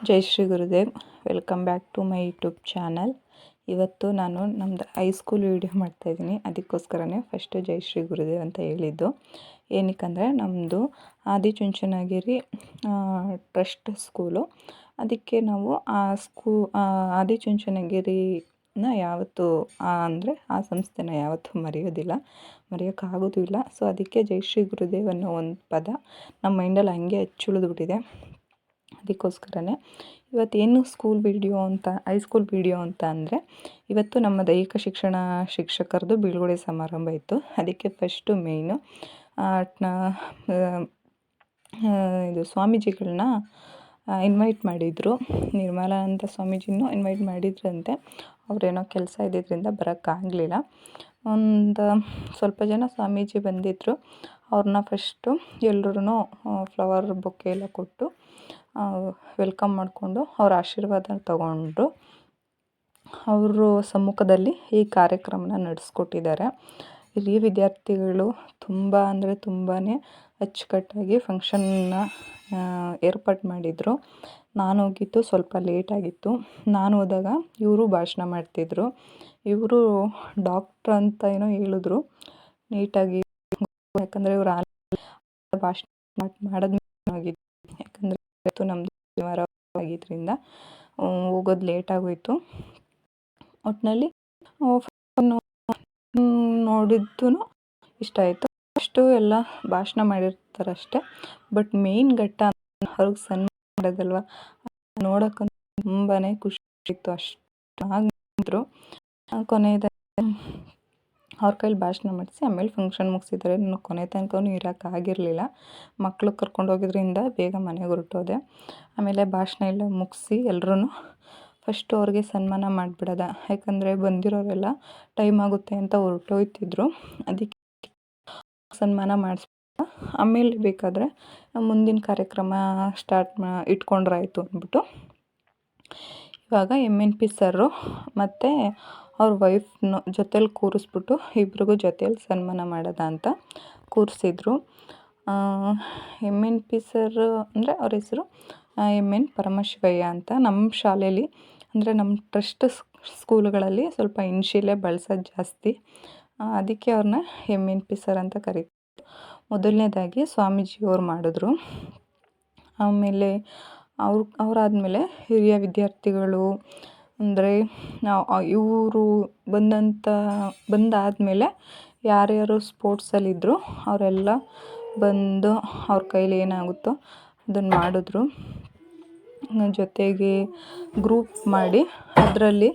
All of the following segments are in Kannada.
Jai Shri Gurudev. Welcome back to my YouTube channel ಇವತ್ತು ನಾನು ನಮ್ಮದು ಹೈಸ್ಕೂಲ್ ವೀಡಿಯೋ ಮಾಡ್ತಾಯಿದ್ದೀನಿ ಅದಕ್ಕೋಸ್ಕರನೇ ಫಸ್ಟು ಜೈ ಶ್ರೀ ಗುರುದೇವ್ ಅಂತ ಹೇಳಿದ್ದು. ಏನಕ್ಕಂದರೆ ನಮ್ಮದು ಆದಿಚುಂಚನಗಿರಿ ಟ್ರಸ್ಟ್ ಸ್ಕೂಲು ಅದಕ್ಕೆ ನಾವು ಆ ಸ್ಕೂ ಆದಿಚುಂಚನಗಿರಿನ ಯಾವತ್ತು ಅಂದರೆ ಆ ಸಂಸ್ಥೆನ ಯಾವತ್ತೂ ಮರೆಯೋದಿಲ್ಲ. ಮರೆಯೋಕ್ಕಾಗೋದೂ ಇಲ್ಲ ಸೊ ಅದಕ್ಕೆ ಜೈ ಶ್ರೀ ಗುರುದೇವ್ ಅನ್ನೋ ಒಂದು ಪದ ನಮ್ಮ ಮೈಂಡಲ್ಲಿ ಹಂಗೆ ಅಚ್ಚುಳಿದ್ಬಿಟ್ಟಿದೆ ಅದಕ್ಕೋಸ್ಕರನೇ. ಇವತ್ತೇನು ಸ್ಕೂಲ್ ವಿಡಿಯೋ ಅಂತ ಹೈಸ್ಕೂಲ್ ವಿಡಿಯೋ ಅಂತ ಅಂದರೆ, ಇವತ್ತು ನಮ್ಮ ದೈಹಿಕ ಶಿಕ್ಷಣ ಶಿಕ್ಷಕರದು ಬೀಳ್ಕೊಡುಗೆ ಸಮಾರಂಭ ಇತ್ತು. ಅದಕ್ಕೆ ಫಸ್ಟು ಮೇಯ್ನು ಇದು ಸ್ವಾಮೀಜಿಗಳನ್ನ ಇನ್ವೈಟ್ ಮಾಡಿದರು. ನಿರ್ಮಲಾನಂದ ಸ್ವಾಮೀಜಿನೂ ಇನ್ವೈಟ್ ಮಾಡಿದ್ರಂತೆ. ಅವರೇನೋ ಕೆಲಸ ಇದ್ದಿದ್ದರಿಂದ ಬರೋಕ್ಕಾಗಲಿಲ್ಲ ಒಂದು ಸ್ವಲ್ಪ ಜನ ಸ್ವಾಮೀಜಿ ಬಂದಿದ್ದರು ಅವ್ರನ್ನ ಫಸ್ಟು ಎಲ್ರೂ ಫ್ಲವರ್ ಬೊಕ್ಕೆ ಎಲ್ಲ ಕೊಟ್ಟು ವೆಲ್ಕಮ್ ಮಾಡಿಕೊಂಡು ಅವ್ರ ಆಶೀರ್ವಾದ ತಗೊಂಡು ಅವರು ಸಮ್ಮುಖದಲ್ಲಿ ಈ ಕಾರ್ಯಕ್ರಮನ ನಡೆಸ್ಕೊಟ್ಟಿದ್ದಾರೆ. ಇಲ್ಲಿ ವಿದ್ಯಾರ್ಥಿಗಳು ತುಂಬ ಅಂದರೆ ತುಂಬಾ ಅಚ್ಚುಕಟ್ಟಾಗಿ ಫಂಕ್ಷನ್ನ ಏರ್ಪಾಟು ಮಾಡಿದರು. ನಾನು ಹೋಗಿತ್ತು ಸ್ವಲ್ಪ ಲೇಟಾಗಿತ್ತು ನಾನು ಹೋದಾಗ ಇವರು ಭಾಷಣ ಮಾಡ್ತಿದ್ದರು ಇವರು ಡಾಕ್ಟ್ರ್ ಅಂತ ಏನೋ ಹೇಳಿದ್ರು. ನೀಟಾಗಿ ಯಾಕಂದರೆ ಇವರು ಭಾಷಣ ಮಾಡಿದ್ಮೇಲೆ ಇವತ್ತು ನಮ್ಮದು ಶನಿವಾರ ಆಗಿದ್ದರಿಂದ ಹೋಗೋದು ಲೇಟ್ ಆಗೋಯ್ತು. ಒಟ್ಟಿನಲ್ಲಿ ನೋಡಿದ್ದು ಇಷ್ಟ ಆಯಿತು. ಅಷ್ಟು ಎಲ್ಲ ಭಾಷಣ ಮಾಡಿರ್ತಾರಷ್ಟೇ. ಬಟ್ ಮೇಯ್ನ್ ಘಟ್ಟ ಅವ್ರಿಗೆ ಸನ್ಮಾನ ಮಾಡೋದಲ್ವ? ನೋಡೋಕ್ಕಂತೂ ತುಂಬಾ ಖುಷಿ ಇತ್ತು ಅಷ್ಟು. ಚೆನ್ನಾಗಿ ಕೊನೆಯದಾಗಿ ಅವ್ರ ಕೈಲಿ ಭಾಷಣ ಮಾಡಿಸಿ ಆಮೇಲೆ ಫಂಕ್ಷನ್ ಮುಗಿಸಿದ್ದಾರೆ ನಾನು ಕೊನೆ ತನಕನೂ ಇರೋಕ್ಕಾಗಿರಲಿಲ್ಲ ಮಕ್ಕಳು ಕರ್ಕೊಂಡು ಹೋಗಿದ್ರಿಂದ ಬೇಗ ಮನೆಗೆ ಹೊರಟೋದೆ. ಆಮೇಲೆ ಭಾಷಣ ಎಲ್ಲ ಮುಗಿಸಿ ಎಲ್ರೂ ಫಸ್ಟು ಅವ್ರಿಗೆ ಸನ್ಮಾನ ಮಾಡಿಬಿಡೋದ. ಯಾಕಂದರೆ ಬಂದಿರೋರೆಲ್ಲ ಟೈಮ್ ಆಗುತ್ತೆ ಅಂತ ಹೊರಟೋಯ್ತಿದ್ರು. ಅದಕ್ಕೆ ಸನ್ಮಾನ ಮಾಡಿಸ್ಬಿಟ್ಟು ಆಮೇಲೆ ಬೇಕಾದರೆ ಮುಂದಿನ ಕಾರ್ಯಕ್ರಮ ಸ್ಟಾರ್ಟ್ ಮಾ, ಇಟ್ಕೊಂಡ್ರಾಯ್ತು ಅಂದ್ಬಿಟ್ಟು. ಇವಾಗ ಎಂ ಎನ್ ಪಿ ಸರ್ರು ಮತ್ತು ಅವ್ರ ವೈಫ್ನ ಜೊತೇಲಿ ಕೂರಿಸ್ಬಿಟ್ಟು ಇಬ್ರಿಗೂ ಜೊತೇಲಿ ಸನ್ಮಾನ ಮಾಡೋದ ಅಂತ ಕೂರಿಸಿದ್ರು. ಎಂ ಎನ್ ಪಿ ಸರ್ ಅಂದರೆ ಅವ್ರ ಹೆಸರು ಎಂ ಎನ್ ಪರಮಶಿವಯ್ಯ ಅಂತ ನಮ್ಮ ಶಾಲೆಯಲ್ಲಿ ಅಂದರೆ ನಮ್ಮ ಟ್ರಸ್ಟ್ ಸ್ಕೂಲ್ಗಳಲ್ಲಿ ಸ್ವಲ್ಪ ಇನ್ಷಿಯಲೇ ಬಳಸೋದು ಜಾಸ್ತಿ. ಅದಕ್ಕೆ ಅವ್ರನ್ನ ಎಂ ಎನ್ ಪಿ ಸರ್ ಅಂತ ಕರಿ ಮೊದಲನೇದಾಗಿ ಸ್ವಾಮೀಜಿಯವ್ರು ಮಾಡಿದ್ರು. ಆಮೇಲೆ ಅವ್ರು, ಅವರಾದ್ಮೇಲೆ ಹಿರಿಯ ವಿದ್ಯಾರ್ಥಿಗಳು ಅಂದರೆ ಇವರು ಬಂದಂಥ ಬಂದಾದಮೇಲೆ ಯಾರ್ಯಾರು ಸ್ಪೋರ್ಟ್ಸಲ್ಲಿದ್ದರು ಅವರೆಲ್ಲ ಬಂದು ಅವ್ರ ಕೈಲಿ ಏನಾಗುತ್ತೋ ಅದನ್ನು ಮಾಡಿದ್ರು. ಜೊತೆಗೆ ಗ್ರೂಪ್ ಮಾಡಿ ಅದರಲ್ಲಿ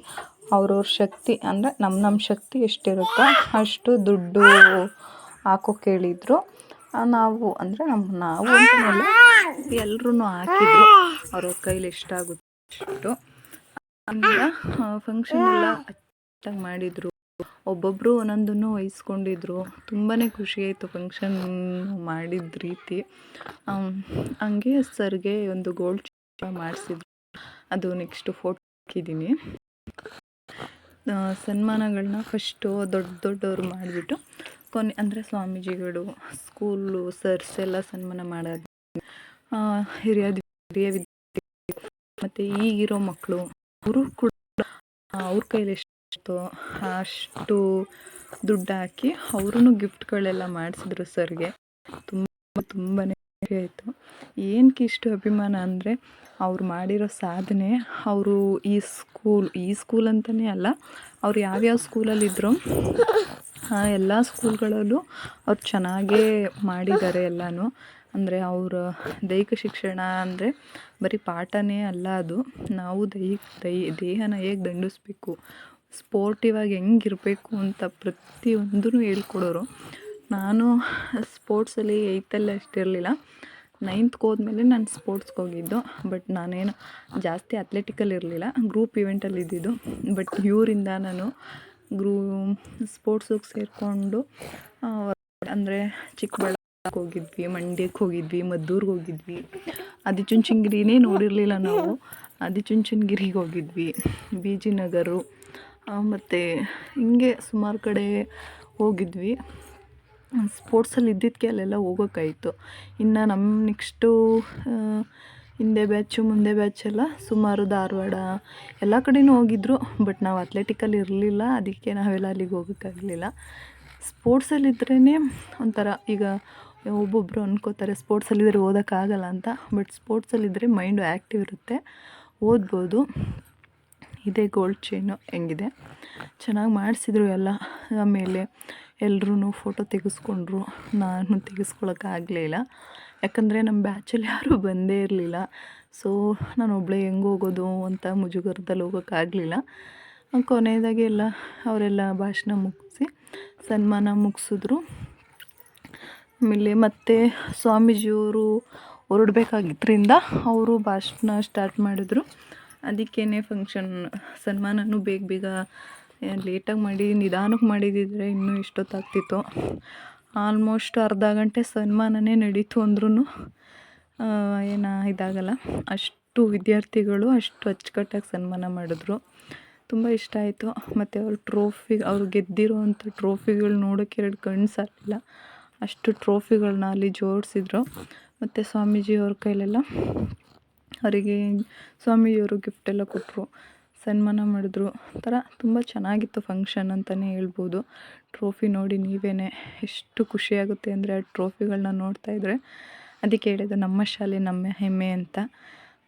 ಅವ್ರವ್ರ ಶಕ್ತಿ, ಅಂದರೆ ನಮ್ಮ ನಮ್ಮ ಶಕ್ತಿ ಎಷ್ಟಿರುತ್ತೋ ಅಷ್ಟು ದುಡ್ಡು ಹಾಕೋ ಕೇಳಿದರು. ನಾವು, ಅಂದರೆ ನಮ್ಮ ನಾವು ಎಲ್ಲರೂ ಹಾಕಿದ್ರು. ಅವ್ರವ್ರ ಕೈಲಿ ಎಷ್ಟಾಗುತ್ತೋ ಅಷ್ಟು. ಆಮೇಲೆ ಫಂಕ್ಷನ್ ಎಲ್ಲ ಅಚ್ಚಾಗಿ ಮಾಡಿದರು. ಒಬ್ಬೊಬ್ಬರು ಒಂದೊಂದನ್ನು ವಹಿಸ್ಕೊಂಡಿದ್ರು. ತುಂಬಾ ಖುಷಿ ಆಯಿತು ಫಂಕ್ಷನ್ ಮಾಡಿದ ರೀತಿ. ಹಂಗೆ ಸರ್ಗೆ ಒಂದು ಗೋಲ್ಡ್ ಮಾಡಿಸಿದ್ರು. ಅದು ನೆಕ್ಸ್ಟು ಫೋಟೋ ಹಾಕಿದ್ದೀನಿ ಸನ್ಮಾನಗಳನ್ನ ಫಸ್ಟು ದೊಡ್ಡ ದೊಡ್ಡವರು ಮಾಡಿಬಿಟ್ಟು, ಕೊನೆ, ಅಂದರೆ ಸ್ವಾಮೀಜಿಗಳು ಸ್ಕೂಲು ಸರ್ಸ್ ಎಲ್ಲ ಸನ್ಮಾನ ಮಾಡೋದು ಹಿರಿಯ ಹಿರಿಯ ವಿದ್ಯಾರ್ಥಿ ಮತ್ತು ಈಗಿರೋ ಮಕ್ಕಳು ಅವರು ಕೂಡ ಅವ್ರ ಕೈಲಿ ಎಷ್ಟು, ಅಷ್ಟು ದುಡ್ಡು ಹಾಕಿ ಅವ್ರೂ ಗಿಫ್ಟ್ಗಳೆಲ್ಲ ಮಾಡಿಸಿದ್ರು ಸರ್ಗೆ. ತುಂಬ ತುಂಬಾ ಖುಷಿ ಆಯಿತು. ಏನಕ್ಕೆ ಇಷ್ಟು ಅಭಿಮಾನ ಅಂದರೆ, ಅವ್ರು ಮಾಡಿರೋ ಸಾಧನೆ, ಅವರು ಈ ಸ್ಕೂಲ್ ಈ ಸ್ಕೂಲ್ ಅಂತಲೇ ಅಲ್ಲ, ಅವ್ರು ಯಾವ್ಯಾವ ಸ್ಕೂಲಲ್ಲಿದ್ದರು ಎಲ್ಲ ಸ್ಕೂಲ್ಗಳಲ್ಲೂ ಅವ್ರು ಚೆನ್ನಾಗೇ ಮಾಡಿದ್ದಾರೆ ಎಲ್ಲನೂ. ಅಂದರೆ ಅವರ ದೈಹಿಕ ಶಿಕ್ಷಣ ಅಂದರೆ ಬರೀ ಪಾಠನೇ ಅಲ್ಲ ಅದು. ನಾವು ದೈಹಿಕ, ದೈ, ದೇಹನ ಹೇಗೆ ದಂಡಿಸ್ಬೇಕು ಸ್ಪೋರ್ಟಿವ್ ಆಗಿ ಹೆಂಗಿರ್ಬೇಕು ಅಂತ ಪ್ರತಿಯೊಂದೂ ಹೇಳ್ಕೊಡೋರು. ನಾನು ಸ್ಪೋರ್ಟ್ಸಲ್ಲಿ ಏಯ್ತಲ್ಲಿ ಅಷ್ಟಿರಲಿಲ್ಲ ನೈನ್ತ್ಗೆ ಹೋದ್ಮೇಲೆ ನಾನು ಸ್ಪೋರ್ಟ್ಸ್ಗೆ ಹೋಗಿದ್ದು. ಬಟ್ ನಾನೇನು ಜಾಸ್ತಿ ಅಥ್ಲೆಟಿಕಲ್ ಇರಲಿಲ್ಲ. ಗ್ರೂಪ್ ಇವೆಂಟಲ್ಲಿ ಇದ್ದಿದ್ದು. ಬಟ್ ಇವರಿಂದ ನಾನು ಗ್ರೂ ಸ್ಪೋರ್ಟ್ಸಿಗೆ ಸೇರಿಕೊಂಡು ಅಂದರೆ ಚಿಕ್ಕಬಳ್ಳಾಪುರಕ್ಕೆ ಹೋಗಿದ್ವಿ, ಮಂಡ್ಯಕ್ಕೆ ಹೋಗಿದ್ವಿ, ಮದ್ದೂರ್ಗೆ ಹೋಗಿದ್ವಿ. ಆದಿಚುಂಚನಗಿರಿನೇ ನೋಡಿರಲಿಲ್ಲ ನಾವು. ಆದಿಚುಂಚನಗಿರಿಗೆ ಹೋಗಿದ್ವಿ ಬಿ ಜಿ ನಗರು ಮತ್ತು ಹಿಂಗೆ ಸುಮಾರು ಕಡೆ ಹೋಗಿದ್ವಿ. ಸ್ಪೋರ್ಟ್ಸಲ್ಲಿ ಇದ್ದಿದ್ದಕ್ಕೆ ಅಲ್ಲೆಲ್ಲ ಹೋಗೋಕ್ಕಾಯಿತು. ಇನ್ನು ನಮ್ಮ ನೆಕ್ಸ್ಟು ಹಿಂದೆ ಬ್ಯಾಚು ಮುಂದೆ ಬ್ಯಾಚೆಲ್ಲ ಸುಮಾರು ಧಾರವಾಡ ಎಲ್ಲ ಕಡೆನೂ ಹೋಗಿದ್ರು. ಬಟ್ ನಾವು ಅಥ್ಲೆಟಿಕಲ್ಲಿ ಇರಲಿಲ್ಲ, ಅದಕ್ಕೆ ನಾವೆಲ್ಲ ಅಲ್ಲಿಗೆ ಹೋಗೋಕ್ಕಾಗಲಿಲ್ಲ. ಸ್ಪೋರ್ಟ್ಸಲ್ಲಿದ್ರೇ ಒಂಥರ ಈಗ ಒಬ್ಬೊಬ್ಬರು ಅಂದ್ಕೋತಾರೆ ಸ್ಪೋರ್ಟ್ಸಲ್ಲಿದ್ದರೆ ಓದೋಕ್ಕಾಗಲ್ಲ ಅಂತ. ಬಟ್ ಸ್ಪೋರ್ಟ್ಸಲ್ಲಿದ್ದರೆ ಮೈಂಡು ಆ್ಯಕ್ಟಿವ್ ಇರುತ್ತೆ. ಓದ್ಬೋದು. ಇದೇ ಗೋಲ್ಡ್ ಚೈನು ಹೆಂಗಿದೆ. ಚೆನ್ನಾಗಿ ಮಾಡಿಸಿದ್ರು ಎಲ್ಲ. ಆಮೇಲೆ ಎಲ್ಲರೂ ಫೋಟೋ ತೆಗೆಸ್ಕೊಂಡ್ರು. ನಾನು ತೆಗೆಸ್ಕೊಳಕ್ಕಾಗಲೇ ಇಲ್ಲ. ಯಾಕಂದರೆ ನಮ್ಮ ಬ್ಯಾಚಲ್ಲಿ ಯಾರೂ ಬಂದೇ ಇರಲಿಲ್ಲ. ಸೊ, ನಾನು ಒಬ್ಬಳೇ ಹೆಂಗೆ ಹೋಗೋದು ಅಂತ ಮುಜುಗರದಲ್ಲಿ ಹೋಗೋಕ್ಕಾಗಲಿಲ್ಲ ಕೊನೆಯದಾಗಿ ಎಲ್ಲ, ಅವರೆಲ್ಲ ಭಾಷಣ ಮುಗಿಸಿ ಸನ್ಮಾನ ಮುಗಿಸಿದ್ರು. ಆಮೇಲೆ ಮತ್ತೆ ಸ್ವಾಮೀಜಿಯವರು ಹೊರಡ್ಬೇಕಾಗಿದ್ದರಿಂದ ಅವರು ಭಾಷಣ ಸ್ಟಾರ್ಟ್ ಮಾಡಿದ್ರು. ಅದಕ್ಕೇ ಫಂಕ್ಷನ್ ಸನ್ಮಾನನೂ ಬೇಗ ಬೇಗ ಲೇಟಾಗಿ ಮಾಡಿ ನಿಧಾನಕ್ಕೆ ಮಾಡಿದಿದ್ರೆ ಇನ್ನೂ ಇಷ್ಟೊತ್ತಾಗ್ತಿತ್ತು. ಆಲ್ಮೋಸ್ಟ್ ಅರ್ಧ ಗಂಟೆ ಸನ್ಮಾನನೇ ನಡೀತು ಅಂದ್ರೂ ಏನು ಇದಾಗಲ್ಲ. ಅಷ್ಟು ವಿದ್ಯಾರ್ಥಿಗಳು ಅಷ್ಟು ಅಚ್ಚುಕಟ್ಟಾಗಿ ಸನ್ಮಾನ ಮಾಡಿದ್ರು. ತುಂಬ ಇಷ್ಟ ಆಯಿತು. ಮತ್ತು ಅವ್ರ ಟ್ರೋಫಿ ಅವ್ರು ಗೆದ್ದಿರೋ ಅಂಥ ಟ್ರೋಫಿಗಳು ನೋಡೋಕ್ಕೆ ಎರಡು ಕಣ್ಣು ಸಾಲಿಲ್ಲ ಅಷ್ಟು ಟ್ರೋಫಿಗಳನ್ನ ಅಲ್ಲಿ ಜೋಡಿಸಿದ್ರು. ಮತ್ತು ಸ್ವಾಮೀಜಿಯವ್ರ ಕೈಲೆಲ್ಲ ಅವರಿಗೆ ಸ್ವಾಮೀಜಿಯವರು ಗಿಫ್ಟೆಲ್ಲ ಕೊಟ್ಟರು ಸನ್ಮಾನ ಮಾಡಿದ್ರು. ಒಂಥರ ತುಂಬ ಚೆನ್ನಾಗಿತ್ತು ಫಂಕ್ಷನ್ ಅಂತಲೇ ಹೇಳ್ಬೋದು. ಟ್ರೋಫಿ ನೋಡಿ ನೀವೇ ಎಷ್ಟು ಖುಷಿಯಾಗುತ್ತೆ ಅಂದರೆ ಆ ಟ್ರೋಫಿಗಳನ್ನ ನೋಡ್ತಾ ಇದ್ದರೆ ಅದಕ್ಕೆ ಹೇಳಿದ್ದು ನಮ್ಮ ಶಾಲೆ ನಮ್ಮ ಹೆಮ್ಮೆ ಅಂತ.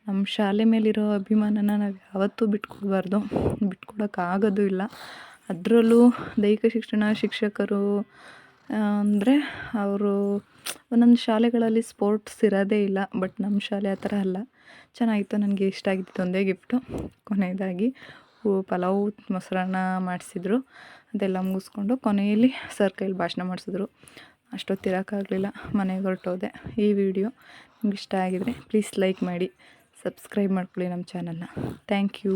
ನಮ್ಮ ಶಾಲೆ ಮೇಲಿರೋ ಅಭಿಮಾನನ ನಾವು ಯಾವತ್ತೂ ಬಿಟ್ಕೊಡ್ಬಾರ್ದು. ಬಿಟ್ಕೊಡೋಕ್ಕಾಗೋದು ಇಲ್ಲ. ಅದರಲ್ಲೂ ದೈಹಿಕ ಶಿಕ್ಷಣ ಶಿಕ್ಷಕರು ಅಂದರೆ ಅವರು ಒಂದೊಂದು ಶಾಲೆಗಳಲ್ಲಿ ಸ್ಪೋರ್ಟ್ಸ್ ಇರೋದೇ ಇಲ್ಲ, ಬಟ್ ನಮ್ಮ ಶಾಲೆ ಆ ಥರ ಅಲ್ಲ. ಚೆನ್ನಾಗಿತ್ತು, ನನಗೆ ಇಷ್ಟ ಆಗಿದ್ದು ಒಂದೇ ಗಿಫ್ಟು ಕೊನೆಯದಾಗಿ ಪಲಾವು, ಮೊಸರನ್ನ ಮಾಡಿಸಿದ್ರು. ಅದೆಲ್ಲ ಮುಗಿಸ್ಕೊಂಡು ಕೊನೆಯಲ್ಲಿ ಸರ್ ಕೈಲಿ ಭಾಷಣ ಮಾಡಿಸಿದ್ರು. ಅಷ್ಟೊತ್ತು ಇರೋಕ್ಕಾಗಲಿಲ್ಲ, ಮನೆಗೆ ಹೊರಟೋದೆ. ಈ ವಿಡಿಯೋ ನಿಮ್ಗೆ ಇಷ್ಟ ಆಗಿದರೆ ಪ್ಲೀಸ್ ಲೈಕ್ ಮಾಡಿ ಸಬ್ಸ್ಕ್ರೈಬ್ ಮಾಡ್ಕೊಳ್ಳಿ ನಮ್ಮ ಚಾನಲ್ನ ಥ್ಯಾಂಕ್ ಯು